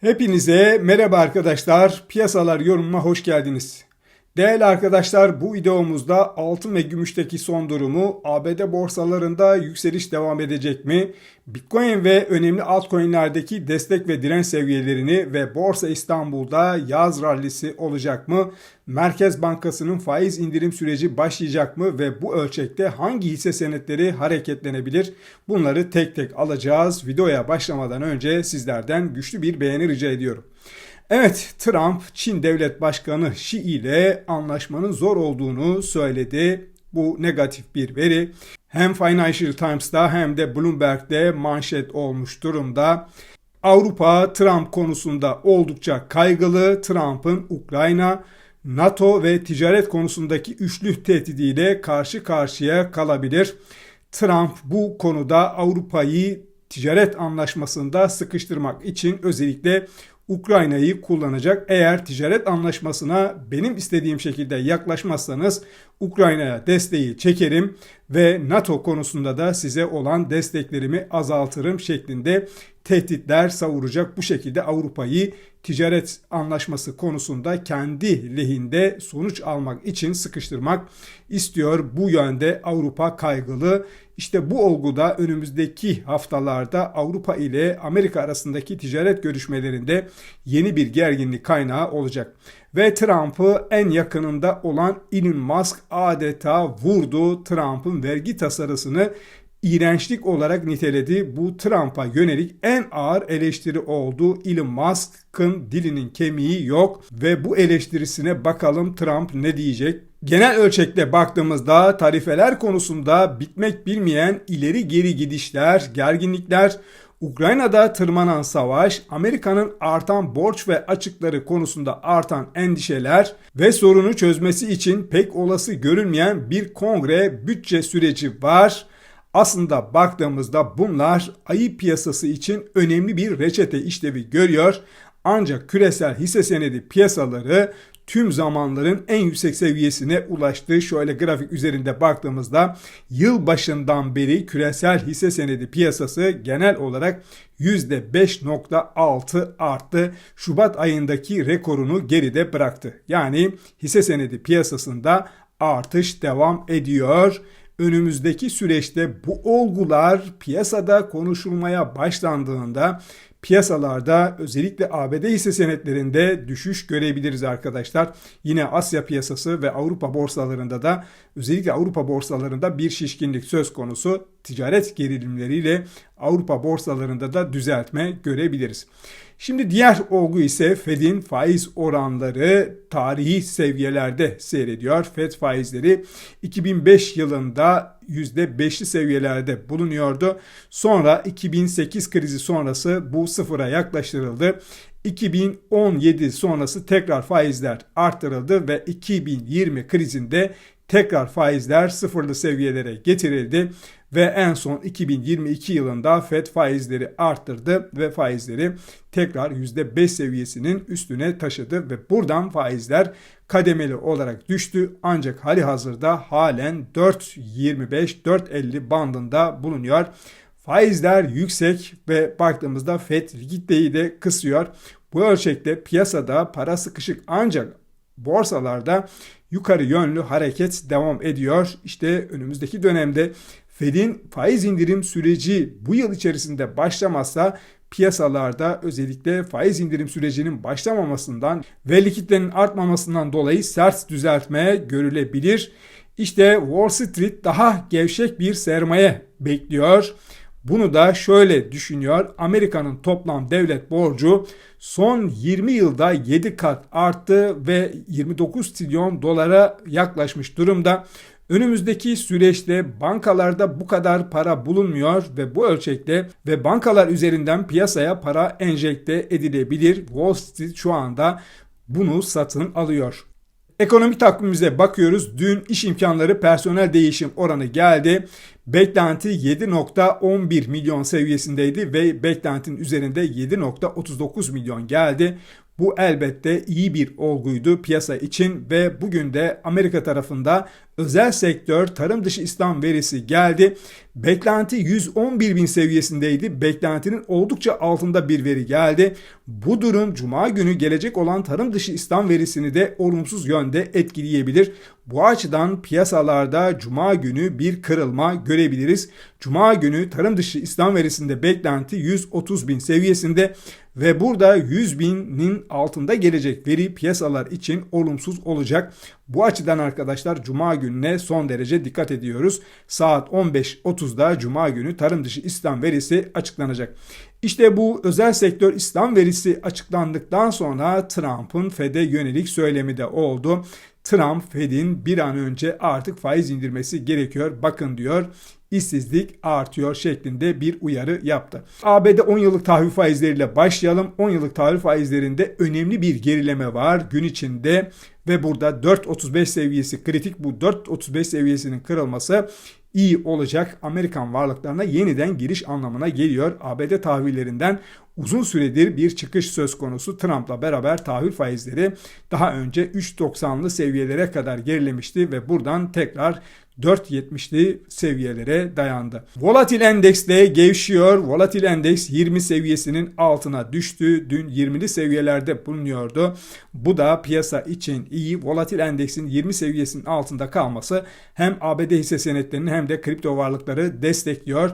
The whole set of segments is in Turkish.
Hepinize merhaba arkadaşlar. Piyasalar yorumuma hoş geldiniz. Değerli arkadaşlar bu videomuzda altın ve gümüşteki son durumu, ABD borsalarında yükseliş devam edecek mi? Bitcoin ve önemli altcoin'lerdeki destek ve direnç seviyelerini ve Borsa İstanbul'da yaz rallisi olacak mı? Merkez Bankası'nın faiz indirim süreci başlayacak mı ve bu ölçekte hangi hisse senetleri hareketlenebilir? Bunları tek tek alacağız. Videoya başlamadan önce sizlerden güçlü bir beğeni rica ediyorum. Evet, Trump Çin Devlet Başkanı Xi ile anlaşmanın zor olduğunu söyledi. Bu negatif bir veri. Hem Financial Times'ta hem de Bloomberg'de manşet olmuş durumda. Avrupa Trump konusunda oldukça kaygılı. Trump'ın Ukrayna, NATO ve ticaret konusundaki üçlü tehdidiyle karşı karşıya kalabilir. Trump bu konuda Avrupa'yı ticaret anlaşmasında sıkıştırmak için özellikle Ukrayna'yı kullanacak. Eğer ticaret anlaşmasına benim istediğim şekilde yaklaşmazsanız Ukrayna'ya desteği çekerim ve NATO konusunda da size olan desteklerimi azaltırım şeklinde tehditler savuracak. Bu şekilde Avrupa'yı ticaret anlaşması konusunda kendi lehinde sonuç almak için sıkıştırmak istiyor. Bu yönde Avrupa kaygılı. İşte bu olguda önümüzdeki haftalarda Avrupa ile Amerika arasındaki ticaret görüşmelerinde yeni bir gerginlik kaynağı olacak. Ve Trump'ı en yakınında olan Elon Musk adeta vurdu. Trump'ın vergi tasarısını iğrençlik olarak niteledi. Bu Trump'a yönelik en ağır eleştiri oldu. Elon Musk'ın dilinin kemiği yok ve bu eleştirisine bakalım Trump ne diyecek? Genel ölçekte baktığımızda tarifeler konusunda bitmek bilmeyen ileri geri gidişler, gerginlikler, Ukrayna'da tırmanan savaş, Amerika'nın artan borç ve açıkları konusunda artan endişeler ve sorunu çözmesi için pek olası görünmeyen bir kongre bütçe süreci var. Aslında baktığımızda bunlar ayı piyasası için önemli bir reçete işlevi görüyor. Ancak küresel hisse senedi piyasaları tüm zamanların en yüksek seviyesine ulaştı. Şöyle grafik üzerinde baktığımızda yıl başından beri küresel hisse senedi piyasası genel olarak %5.6 arttı. Şubat ayındaki rekorunu geride bıraktı. Yani hisse senedi piyasasında artış devam ediyor önümüzdeki süreçte bu olgular piyasada konuşulmaya başlandığında piyasalarda özellikle ABD hisse senetlerinde düşüş görebiliriz arkadaşlar. Yine Asya piyasası ve Avrupa borsalarında da özellikle Avrupa borsalarında bir şişkinlik söz konusu. Ticaret gerilimleriyle Avrupa borsalarında da düzeltme görebiliriz. Şimdi diğer olgu ise Fed'in faiz oranları tarihi seviyelerde seyrediyor. Fed faizleri 2005 yılında %5'li seviyelerde bulunuyordu. Sonra 2008 krizi sonrası bu sıfıra yaklaştırıldı. 2017 sonrası tekrar faizler arttırıldı ve 2020 krizinde tekrar faizler sıfırlı seviyelere getirildi ve en son 2022 yılında Fed faizleri arttırdı ve faizleri tekrar %5 seviyesinin üstüne taşıdı ve buradan faizler kademeli olarak düştü ancak hali hazırda halen 4.25-4.50 bandında bulunuyor. Faizler yüksek ve baktığımızda FED likiditeyi de kısıyor. Bu ölçekte piyasada para sıkışık ancak borsalarda yukarı yönlü hareket devam ediyor. İşte önümüzdeki dönemde Fed'in faiz indirim süreci bu yıl içerisinde başlamazsa piyasalarda özellikle faiz indirim sürecinin başlamamasından ve likitlerin artmamasından dolayı sert düzeltme görülebilir. İşte Wall Street daha gevşek bir sermaye bekliyor. Bunu da şöyle düşünüyor. Amerika'nın toplam devlet borcu son 20 yılda 7 kat arttı ve 29 trilyon dolara yaklaşmış durumda. Önümüzdeki süreçte bankalarda bu kadar para bulunmuyor ve bu ölçekte ve bankalar üzerinden piyasaya para enjekte edilebilir. Wall Street şu anda bunu satın alıyor. Ekonomi takvimimize bakıyoruz. Dün iş imkanları personel değişim oranı geldi. Beklenti 7.11 milyon seviyesindeydi ve beklentinin üzerinde 7.39 milyon geldi. Bu elbette iyi bir olguydu piyasa için ve bugün de Amerika tarafında özel sektör tarım dışı İslam verisi geldi. Beklenti 111 bin seviyesindeydi. Beklentinin oldukça altında bir veri geldi. Bu durum Cuma günü gelecek olan tarım dışı İslam verisini de olumsuz yönde etkileyebilir. Bu açıdan piyasalarda Cuma günü bir kırılma görebiliriz. Cuma günü tarım dışı İslam verisinde beklenti 130 bin seviyesinde ve burada 100 binin altında gelecek veri piyasalar için olumsuz olacak. Bu açıdan arkadaşlar Cuma gününe son derece dikkat ediyoruz. Saat 15.30'da Cuma günü tarım dışı İslam verisi açıklanacak. İşte bu özel sektör İslam verisi açıklandıktan sonra Trump'ın Fed'e yönelik söylemi de oldu. Trump Fed'in bir an önce artık faiz indirmesi gerekiyor. Bakın diyor işsizlik artıyor şeklinde bir uyarı yaptı. ABD 10 yıllık tahvil faizleriyle başlayalım. 10 yıllık tahvil faizlerinde önemli bir gerileme var gün içinde ve burada 4.35 seviyesi kritik bu 4.35 seviyesinin kırılması iyi olacak Amerikan varlıklarına yeniden giriş anlamına geliyor. ABD tahvillerinden uzun süredir bir çıkış söz konusu. Trump'la beraber tahvil faizleri daha önce 3.90'lı seviyelere kadar gerilemişti ve buradan tekrar 4.70'li seviyelere dayandı. Volatil endeks de gevşiyor. Volatil endeks 20 seviyesinin altına düştü. Dün 20'li seviyelerde bulunuyordu. Bu da piyasa için iyi. Volatil endeksin 20 seviyesinin altında kalması hem ABD hisse senetlerini hem de kripto varlıkları destekliyor.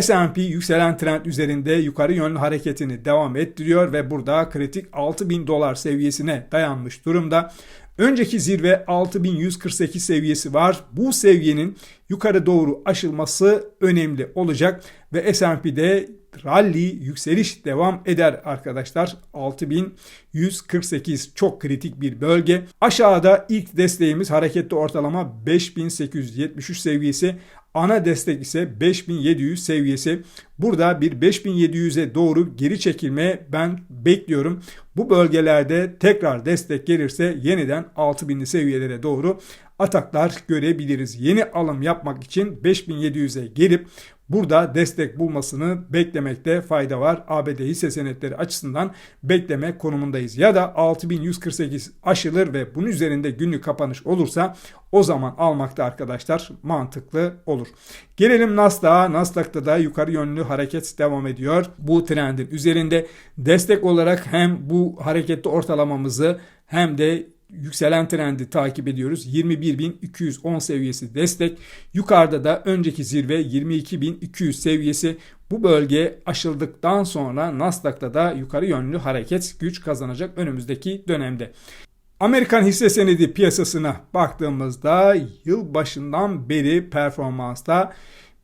S&P yükselen trend üzerinde yukarı yönlü hareketini devam ettiriyor ve burada kritik 6000 dolar seviyesine dayanmış durumda. Önceki zirve 6148 seviyesi var. Bu seviyenin yukarı doğru aşılması önemli olacak ve S&P'de rally yükseliş devam eder arkadaşlar. 6148 çok kritik bir bölge. Aşağıda ilk desteğimiz hareketli ortalama 5873 seviyesi. Ana destek ise 5700 seviyesi. Burada bir 5700'e doğru geri çekilme ben bekliyorum. Bu bölgelerde tekrar destek gelirse yeniden 6000'li seviyelere doğru ataklar görebiliriz. Yeni alım yapmak için 5700'e gelip burada destek bulmasını beklemekte fayda var. ABD hisse senetleri açısından bekleme konumundayız. Ya da 6148 aşılır ve bunun üzerinde günlük kapanış olursa o zaman almakta arkadaşlar mantıklı olur. Gelelim Nasdaq'a. Nasdaq'ta da yukarı yönlü hareket devam ediyor. Bu trendin üzerinde destek olarak hem bu hareketli ortalamamızı hem de yükselen trendi takip ediyoruz. 21.210 seviyesi destek. Yukarıda da önceki zirve 22.200 seviyesi. Bu bölge aşıldıktan sonra Nasdaq'ta da yukarı yönlü hareket güç kazanacak önümüzdeki dönemde. Amerikan hisse senedi piyasasına baktığımızda yıl başından beri performansta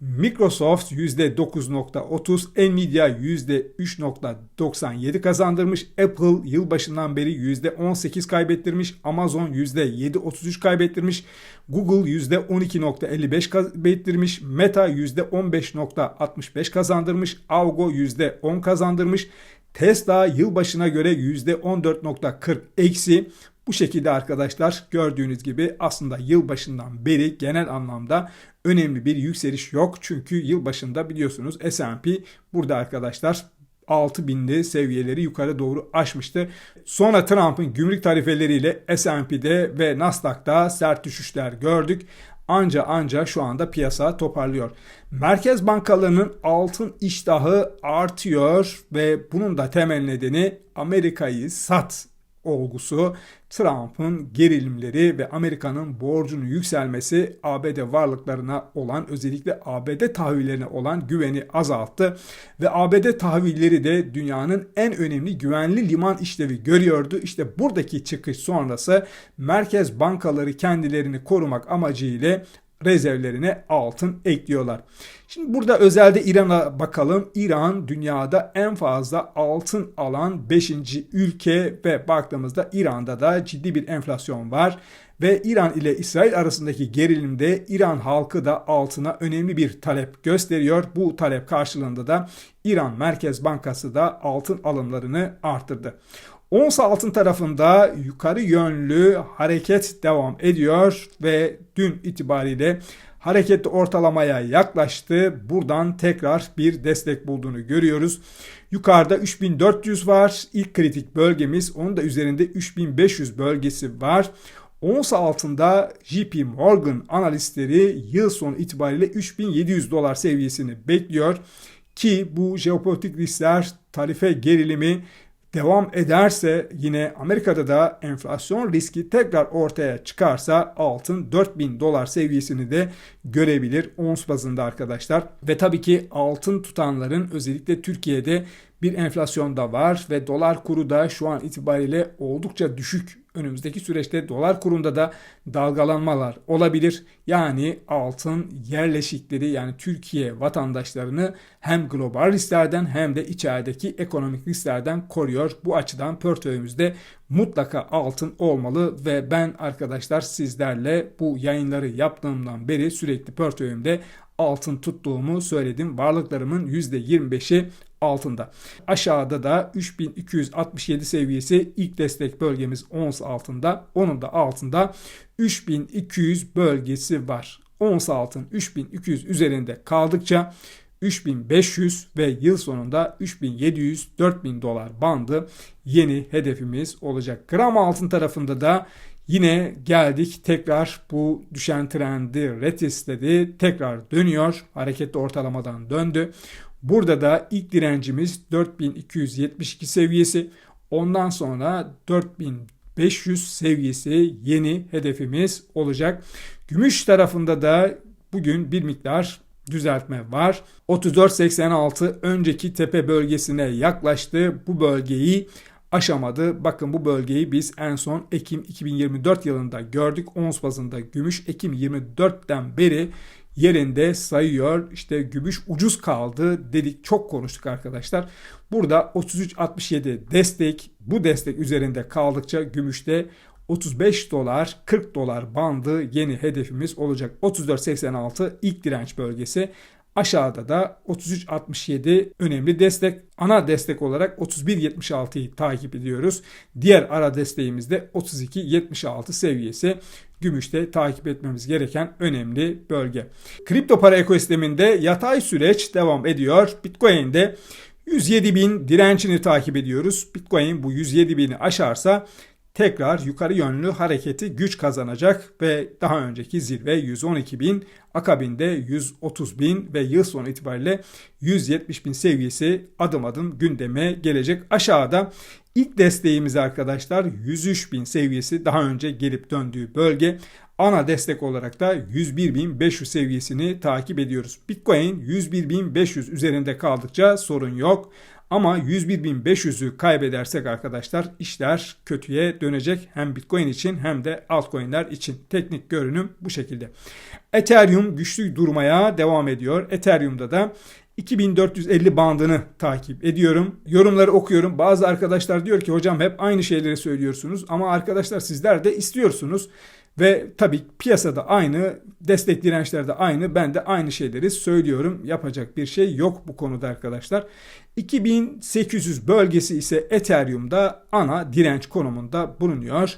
Microsoft %9.30, Nvidia %3.97 kazandırmış, Apple yılbaşından beri %18 kaybettirmiş, Amazon %7.33 kaybettirmiş, Google %12.55 kaybettirmiş, Meta %15.65 kazandırmış, Augo %10 kazandırmış, Tesla yılbaşına göre %14.40 eksi. Bu şekilde arkadaşlar gördüğünüz gibi aslında yılbaşından beri genel anlamda önemli bir yükseliş yok. Çünkü yılbaşında biliyorsunuz S&P burada arkadaşlar 6000'li seviyeleri yukarı doğru aşmıştı. Sonra Trump'ın gümrük tarifeleriyle S&P'de ve Nasdaq'ta sert düşüşler gördük. Anca anca şu anda piyasa toparlıyor. Merkez bankalarının altın iştahı artıyor ve bunun da temel nedeni Amerika'yı sat olgusu Trump'ın gerilimleri ve Amerika'nın borcunun yükselmesi ABD varlıklarına olan özellikle ABD tahvillerine olan güveni azalttı ve ABD tahvilleri de dünyanın en önemli güvenli liman işlevi görüyordu. İşte buradaki çıkış sonrası merkez bankaları kendilerini korumak amacıyla rezervlerine altın ekliyorlar. Şimdi burada özelde İran'a bakalım. İran dünyada en fazla altın alan 5. ülke ve baktığımızda İran'da da ciddi bir enflasyon var. Ve İran ile İsrail arasındaki gerilimde İran halkı da altına önemli bir talep gösteriyor. Bu talep karşılığında da İran Merkez Bankası da altın alımlarını arttırdı. Ons altın tarafında yukarı yönlü hareket devam ediyor ve dün itibariyle hareketli ortalamaya yaklaştı. Buradan tekrar bir destek bulduğunu görüyoruz. Yukarıda 3400 var. İlk kritik bölgemiz. Onun da üzerinde 3500 bölgesi var. Ons altında JP Morgan analistleri yıl sonu itibariyle 3700 dolar seviyesini bekliyor. Ki bu jeopolitik riskler, tarife gerilimi devam ederse yine Amerika'da da enflasyon riski tekrar ortaya çıkarsa altın 4000 dolar seviyesini de görebilir ons bazında arkadaşlar. Ve tabii ki altın tutanların özellikle Türkiye'de bir enflasyon da var ve dolar kuru da şu an itibariyle oldukça düşük önümüzdeki süreçte dolar kurunda da dalgalanmalar olabilir. Yani altın yerleşikleri yani Türkiye vatandaşlarını hem global risklerden hem de içerideki ekonomik risklerden koruyor. Bu açıdan portföyümüzde mutlaka altın olmalı ve ben arkadaşlar sizlerle bu yayınları yaptığımdan beri sürekli portföyümde altın tuttuğumu söyledim. Varlıklarımın %25'i altında. Aşağıda da 3267 seviyesi ilk destek bölgemiz ons altında. Onun da altında 3200 bölgesi var. Ons altın 3200 üzerinde kaldıkça 3500 ve yıl sonunda 3700-4000 dolar bandı yeni hedefimiz olacak. Gram altın tarafında da Yine geldik tekrar bu düşen trendi retestledi. Tekrar dönüyor. Hareketli ortalamadan döndü. Burada da ilk direncimiz 4272 seviyesi. Ondan sonra 4500 seviyesi yeni hedefimiz olacak. Gümüş tarafında da bugün bir miktar düzeltme var. 34.86 önceki tepe bölgesine yaklaştı. Bu bölgeyi aşamadı. Bakın bu bölgeyi biz en son Ekim 2024 yılında gördük. Ons bazında gümüş Ekim 24'ten beri yerinde sayıyor. İşte gümüş ucuz kaldı dedik çok konuştuk arkadaşlar. Burada 33.67 destek bu destek üzerinde kaldıkça gümüşte 35 dolar 40 dolar bandı yeni hedefimiz olacak. 34.86 ilk direnç bölgesi. Aşağıda da 33.67 önemli destek. Ana destek olarak 31.76'yı takip ediyoruz. Diğer ara desteğimiz de 32.76 seviyesi. Gümüşte takip etmemiz gereken önemli bölge. Kripto para ekosisteminde yatay süreç devam ediyor. Bitcoin'de 107 bin direncini takip ediyoruz. Bitcoin bu 107 bini aşarsa tekrar yukarı yönlü hareketi güç kazanacak ve daha önceki zirve 112 bin, akabinde 130 bin ve yıl sonu itibariyle 170 bin seviyesi adım adım gündeme gelecek. Aşağıda ilk desteğimiz arkadaşlar 103 bin seviyesi daha önce gelip döndüğü bölge. Ana destek olarak da 101.500 seviyesini takip ediyoruz. Bitcoin 101.500 üzerinde kaldıkça sorun yok. Ama 101.500'ü kaybedersek arkadaşlar işler kötüye dönecek hem Bitcoin için hem de altcoin'ler için. Teknik görünüm bu şekilde. Ethereum güçlü durmaya devam ediyor. Ethereum'da da 2450 bandını takip ediyorum. Yorumları okuyorum. Bazı arkadaşlar diyor ki hocam hep aynı şeyleri söylüyorsunuz ama arkadaşlar sizler de istiyorsunuz. Ve tabii piyasada aynı, destek dirençler de aynı. Ben de aynı şeyleri söylüyorum. Yapacak bir şey yok bu konuda arkadaşlar. 2800 bölgesi ise Ethereum'da ana direnç konumunda bulunuyor.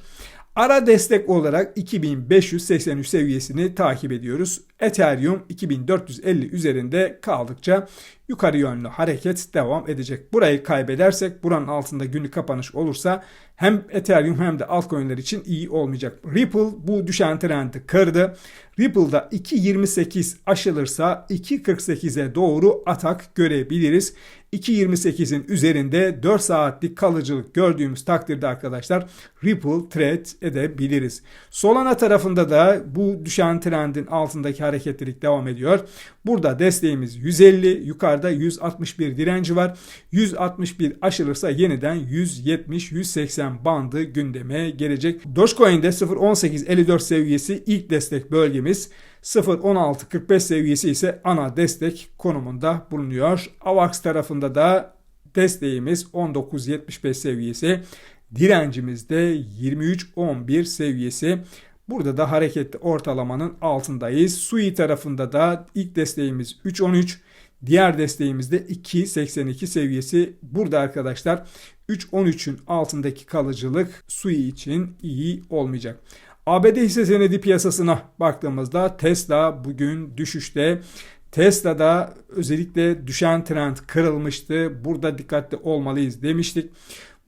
Ara destek olarak 2583 seviyesini takip ediyoruz. Ethereum 2450 üzerinde kaldıkça yukarı yönlü hareket devam edecek. Burayı kaybedersek buranın altında günlük kapanış olursa hem Ethereum hem de altcoin'ler için iyi olmayacak. Ripple bu düşen trendi kırdı. Ripple'da 2.28 aşılırsa 2.48'e doğru atak görebiliriz. 2.28'in üzerinde 4 saatlik kalıcılık gördüğümüz takdirde arkadaşlar Ripple trade edebiliriz. Solana tarafında da bu düşen trendin altındaki hareketlilik devam ediyor. Burada desteğimiz 150, yukarıda 161 direnci var. 161 aşılırsa yeniden 170-180 bandı gündeme gelecek. Dogecoin'de 0.1854 seviyesi ilk destek bölgemiz. 0.1645 seviyesi ise ana destek konumunda bulunuyor. AVAX tarafında da desteğimiz 19.75 seviyesi. Direncimiz de 23.11 seviyesi. Burada da hareketli ortalamanın altındayız. SUI tarafında da ilk desteğimiz 3.13. Diğer desteğimiz de 2.82 seviyesi. Burada arkadaşlar 3.13'ün altındaki kalıcılık SUI için iyi olmayacak. ABD hisse senedi piyasasına baktığımızda Tesla bugün düşüşte. Tesla'da özellikle düşen trend kırılmıştı. Burada dikkatli olmalıyız demiştik.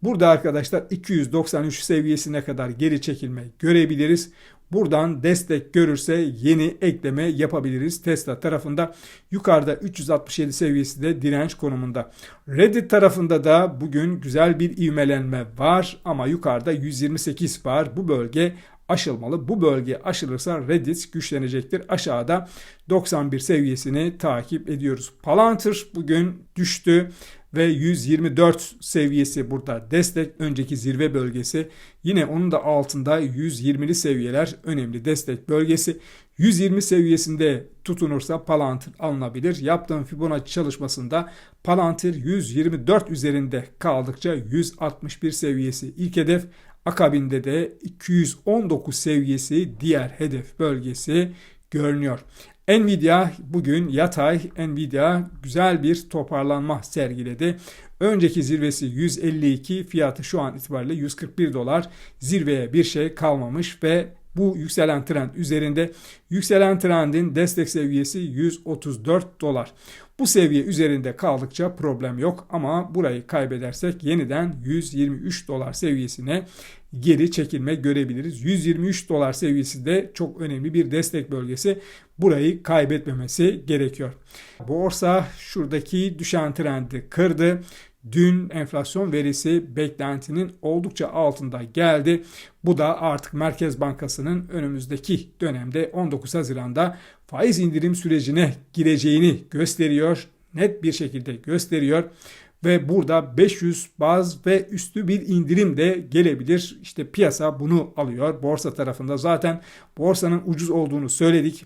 Burada arkadaşlar 293 seviyesine kadar geri çekilme görebiliriz. Buradan destek görürse yeni ekleme yapabiliriz. Tesla tarafında yukarıda 367 seviyesi de direnç konumunda. Reddit tarafında da bugün güzel bir ivmelenme var ama yukarıda 128 var. Bu bölge aşılmalı. Bu bölge aşılırsa Reddit güçlenecektir. Aşağıda 91 seviyesini takip ediyoruz. Palantir bugün düştü ve 124 seviyesi burada destek önceki zirve bölgesi. Yine onun da altında 120'li seviyeler önemli destek bölgesi. 120 seviyesinde tutunursa Palantir alınabilir. Yaptığım Fibonacci çalışmasında Palantir 124 üzerinde kaldıkça 161 seviyesi ilk hedef. Akabinde de 219 seviyesi diğer hedef bölgesi görünüyor. Nvidia bugün yatay. Nvidia güzel bir toparlanma sergiledi. Önceki zirvesi 152, fiyatı şu an itibariyle 141 dolar. Zirveye bir şey kalmamış ve bu yükselen trend üzerinde yükselen trendin destek seviyesi 134 dolar. Bu seviye üzerinde kaldıkça problem yok ama burayı kaybedersek yeniden 123 dolar seviyesine geri çekilme görebiliriz. 123 dolar seviyesi de çok önemli bir destek bölgesi. Burayı kaybetmemesi gerekiyor. Borsa şuradaki düşen trendi kırdı. Dün enflasyon verisi beklentinin oldukça altında geldi. Bu da artık Merkez Bankası'nın önümüzdeki dönemde 19 Haziran'da faiz indirim sürecine gireceğini gösteriyor. Net bir şekilde gösteriyor ve burada 500 baz ve üstü bir indirim de gelebilir. İşte piyasa bunu alıyor. Borsa tarafında zaten borsanın ucuz olduğunu söyledik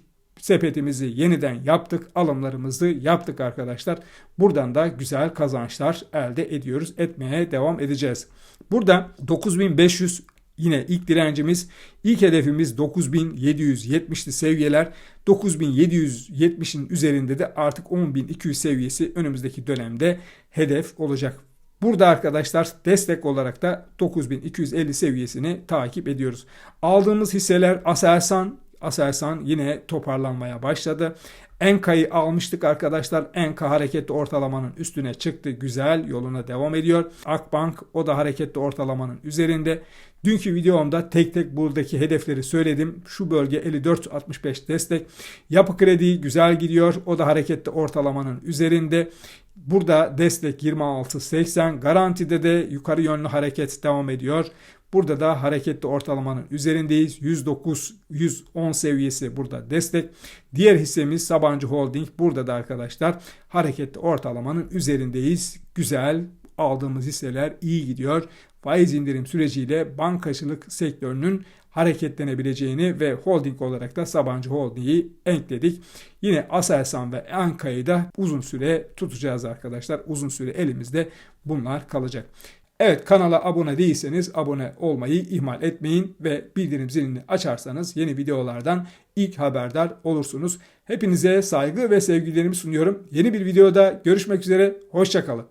sepetimizi yeniden yaptık. Alımlarımızı yaptık arkadaşlar. Buradan da güzel kazançlar elde ediyoruz. Etmeye devam edeceğiz. Burada 9500 yine ilk direncimiz, ilk hedefimiz 9770'li seviyeler. 9770'in üzerinde de artık 10200 seviyesi önümüzdeki dönemde hedef olacak. Burada arkadaşlar destek olarak da 9250 seviyesini takip ediyoruz. Aldığımız hisseler Aselsan, Aselsan yine toparlanmaya başladı. Enka'yı almıştık arkadaşlar. Enka hareketli ortalamanın üstüne çıktı. Güzel yoluna devam ediyor. Akbank o da hareketli ortalamanın üzerinde. Dünkü videomda tek tek buradaki hedefleri söyledim. Şu bölge 54.65 destek. Yapı kredi güzel gidiyor. O da hareketli ortalamanın üzerinde. Burada destek 26.80. Garantide de yukarı yönlü hareket devam ediyor. Burada da hareketli ortalamanın üzerindeyiz. 109 110 seviyesi burada destek. Diğer hissemiz Sabancı Holding. Burada da arkadaşlar hareketli ortalamanın üzerindeyiz. Güzel aldığımız hisseler iyi gidiyor. Faiz indirim süreciyle bankacılık sektörünün hareketlenebileceğini ve holding olarak da Sabancı Holding'i ekledik. Yine Aselsan ve Anka'yı da uzun süre tutacağız arkadaşlar. Uzun süre elimizde bunlar kalacak. Evet kanala abone değilseniz abone olmayı ihmal etmeyin ve bildirim zilini açarsanız yeni videolardan ilk haberdar olursunuz. Hepinize saygı ve sevgilerimi sunuyorum. Yeni bir videoda görüşmek üzere. Hoşçakalın.